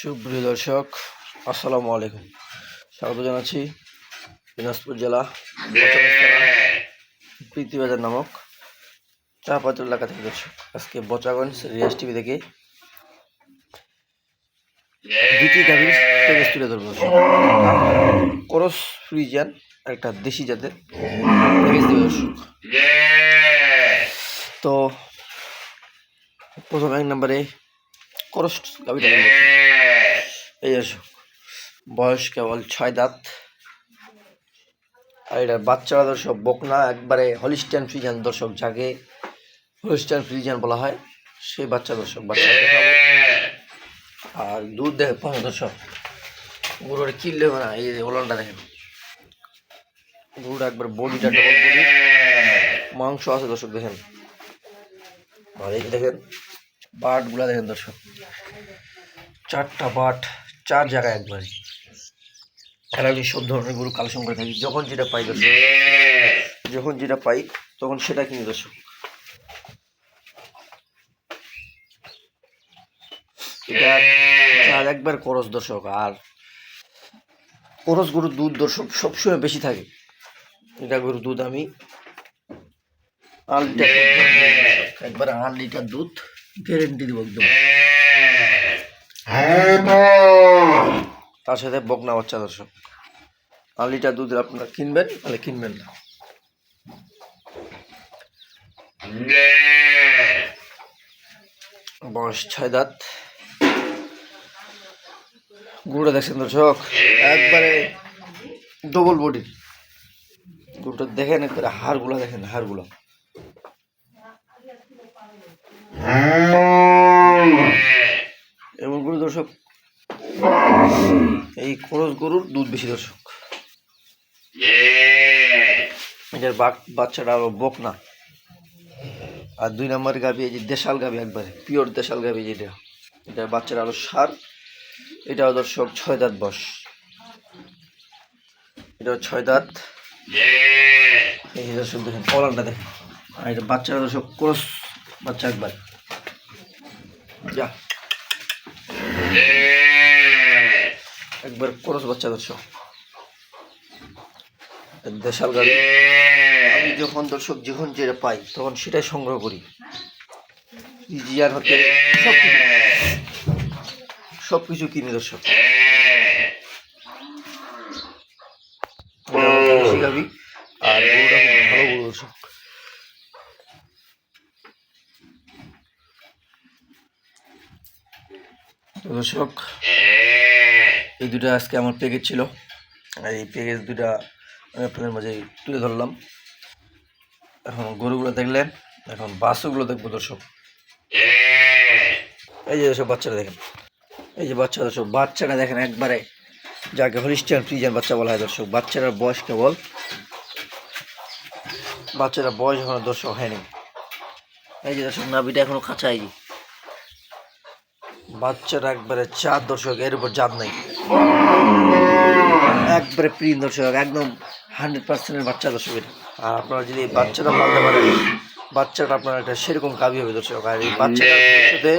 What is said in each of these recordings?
সুপ্রিয় দর্শক আসসালামু আলাইকুম। স্বাগত জানাচ্ছি দিনাজপুর জেলা প্রীতিবাজার নামক চা পাত্র এলাকা থেকে দর্শক আজকে বচাগঞ্জ রিয়াজ টিভি থেকে দুটি গাভীর প্যাকেজ তুলে ধরবো। করস ফ্রিজিয়ান একটা দেশি জাতের দর্শক তো প্রথম এক নম্বরে করস গাভীটা এই আসো বয়স কেবল ছয় দাঁত। আর এটা বাচ্চারা দর্শক বকনা, একবারে হলিস্টান ফ্রিজান দর্শক যাকে হলিস্টান ফ্রিজান বলা হয়, সেই বাচ্চা দর্শক, বাচ্চা আর দুধ দেখে পাবো দর্শক, গরুর কিনলে না, এই যে ওলনটা দেখেন। গরুটা একবার বডিটা ডবল বডি মাংস আছে দর্শক দেখেন। আর এই দেখেন, বাটগুলা দেখেন দর্শক। চারটা বাট। চার জায়গায় একবারে। আর আমি সব ধরনের গরু কালেকশন করে থাকি যখন যেটা পাই দর্শক যখন যেটা পাই তখন সেটা কিনি দর্শক। এটা চার একবার করস দর্শক আর করস গরুর দুধ দর্শক সবসময় বেশি থাকে। এটা গরুর দুধ আমি আট লিটার। একবার আট লিটার দুধ গ্যারেন্টি দিব একদম। তার সাথে বকনা বাচ্চা দর্শক। আট লিটার দুধ আপনারা কিনবেন? তাহলে কিনবেন না। বয়স ছয় দাঁত। গরুটা দেখছেন দর্শক? একবারে ডবল বডি গরুটা দেখেন একবারে হাড়গুলো দেখেন হাড়গুলো। গরু দর্শক। এই খরচ গরুর দুধ বেশি দর্শক। এটার বাক- বাচ্চাটা আরও বক না আর দুই নম্বর গাভি এই যে দেশাল গাভি একবারে পিওর দেশাল গাভি যেটা। এটা বাচ্চারা আরও সার। এটাও দর্শক ছয় দাঁত বস এটাও ছয় দাঁত। এই দর্শক দেখেন কলারটা দেখেন। আর এটা বাচ্চারা দর্শক ক্রস বাচ্চা একবার। যা। একবার ক্রস বাচ্চা দর্শক দেশাল গাড়ি। আমি যখন দর্শক যখন যেটা পাই তখন সেটাই সংগ্রহ করি। জিয়ার হতে সব কিছু সব কিছু কিনি দর্শক। আর ভালো দর্শক। তো দর্শক এই দুটো আজকে আমার প্যাকেজ ছিল। আর এই প্যাকেজ দুটা আমি আপনাদের মাঝে তুলে ধরলাম। এখন গরুগুলো দেখলেন এখন বাসগুলো দেখব দর্শক। এই যে দর্শক বাচ্চারা দেখেন। এই যে বাচ্চা দর্শক বাচ্চাটা দেখেন একবারে যাকে হলিস্টিয়ান ফ্রিজার বাচ্চা বলা হয় দর্শক। বাচ্চাটার বয়স কেবল বাচ্চাটার বয়স এখনও দর্শক হয়নি। এই যে দর্শক নাভিটা এখনও খাঁচা বাচ্চাটা একবারে চার দর্শক এর উপর জাত নাই। একবারে প্রিন্ট দর্শক, একদম হান্ড্রেড পার্সেন্টের বাচ্চা দর্শক এটা আর আপনারা যদি বাচ্চাটা পালতে পারেন, বাচ্চাটা আপনার একটা সেরকম কাবি হবে দর্শক। আর এই বাচ্চাটার ভবিষ্যতে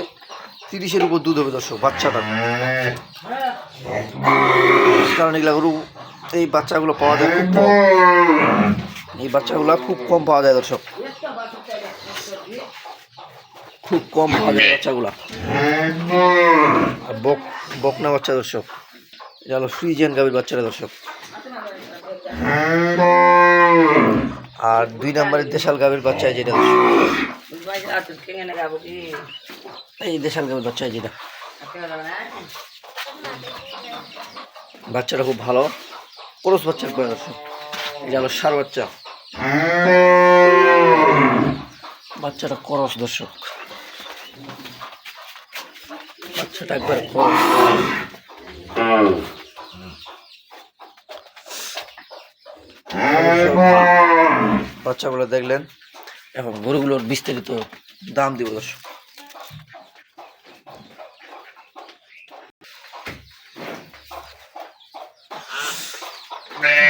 তিরিশের উপর দুধ হবে দর্শক, বাচ্চাটা। কারণ এগুলা গরু, এই বাচ্চাগুলো পাওয়া যায় খুব কম। এই বাচ্চাগুলো খুব কম পাওয়া যায় দর্শক। খুব কম পাওয়া যায় বাচ্চাগুলা। আর বক বকনা বাচ্চা দর্শক। এটা হলো ফ্রিজিয়ান গাভীর বাচ্চারা দর্শক। আর দুই নম্বরের দেশাল গাভীর বাচ্চা যেটা দর্শক। এই দেশাল গাভীর বাচ্চা যেটা বাচ্চাটা খুব ভালো। পুরুষ বাচ্চার করে দর্শক। এটা হলো সার বাচ্চা। বাচ্চাটা করস দর্শক। বাচ্চাটা একবার বাচ্চাগুলো দেখলেন? এখন গরুগুলোর বিস্তারিত দাম দিব দর্শক।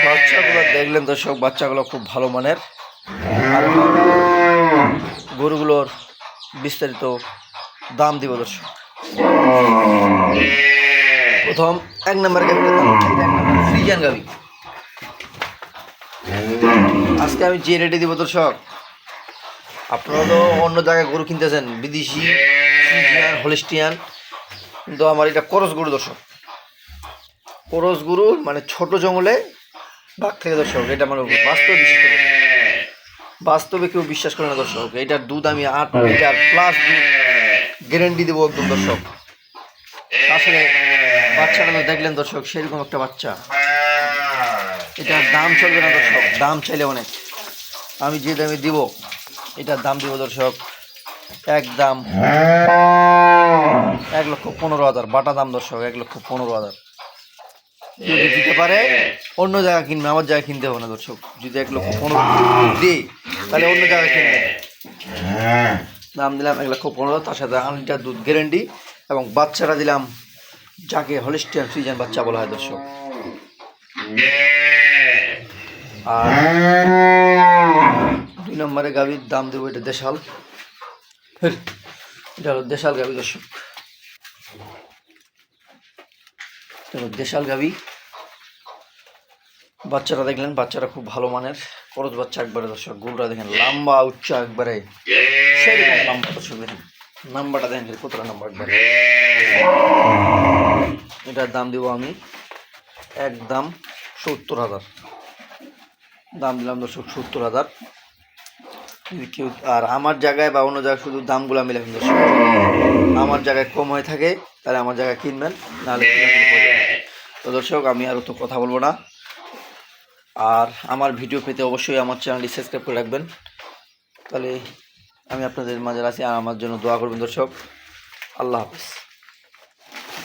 বাচ্চাগুলো দেখলেন দর্শক বাচ্চাগুলো খুব ভালো মানের। গরুগুলোর বিস্তারিত দাম দিব দর্শক। প্রথম এক নম্বর ফ্রিজান গাভি আজকে আমি যে রেটে দিব দর্শক আপনারা তো অন্য জায়গায় গরু কিনতেছেন বিদেশি হলিস্টিয়ান। কিন্তু আমার এটা করস গরু দর্শক। করস গরু মানে ছোট জঙ্গলে বাঘ থেকে দর্শক এটা মানে বাস্তবে বিশ্বাস করে বাস্তবে কেউ বিশ্বাস করে না দর্শক এটার দুধ আমি আট লিটার প্লাস দুধ গ্যারেন্টি দেবো একদম, দর্শক। আসলে বাচ্চাটা দেখলেন দর্শক, সেরকম একটা বাচ্চা। এটার দাম চলবে না, দর্শক, দাম চাইলে অনেক। আমি যে দামে দিব, এটার দাম দিব, দর্শক, এক দাম। এক লক্ষ পনেরো হাজার, বাটা দাম, দর্শক, এক লক্ষ পনেরো হাজার। যদি দিতে পারে, অন্য জায়গা কিনবে, আমার জায়গায় কিনতে হবে না, দর্শক। যদি এক লক্ষ পনেরো দিই তাহলে অন্য জায়গায় কিনবে। দাম দিলাম এক লক্ষ পনেরো তার সাথে আট লিটার দুধ গ্যারেন্টি এবং বাচ্চাটা দিলাম যাকে হলিস্টিয়ান ফ্রিজান বাচ্চা বলা হয় দর্শক। আর দুই নম্বরে গাভির দাম দেবো এটা দেশাল। এটা হলো দেশাল গাভি দর্শক। দেশাল গাভি। বাচ্চারা দেখলেন বাচ্চারা খুব ভালো মানের। খরচ বাচ্চা একবারে, দর্শক, গুলটা দেখেন, লম্বা, উচ্চা একবারে। নাম্বারটা দেখেন কতটা নাম্বার এটার দাম দিব আমি একদম সত্তর হাজার। দাম দিলাম, দর্শক, সত্তর হাজার। কেউ, আর আমার জায়গায় বা অন্য জায়গায় শুধু দামগুলো মিলাবেন দর্শক। আমার জায়গায় কম হয়ে থাকে, তাহলে আমার জায়গায় কিনবেন, নাহলে। তো দর্শক, আমি আর তো কথা বলব না। আর আমার ভিডিও পেতে অবশ্যই আমার চ্যানেলটি সাবস্ক্রাইব করে রাখবেন। তাহলে আমি আপনাদের মাঝে আছি আর আমার জন্য দোয়া করবেন দর্শক। আল্লাহ হাফিজ।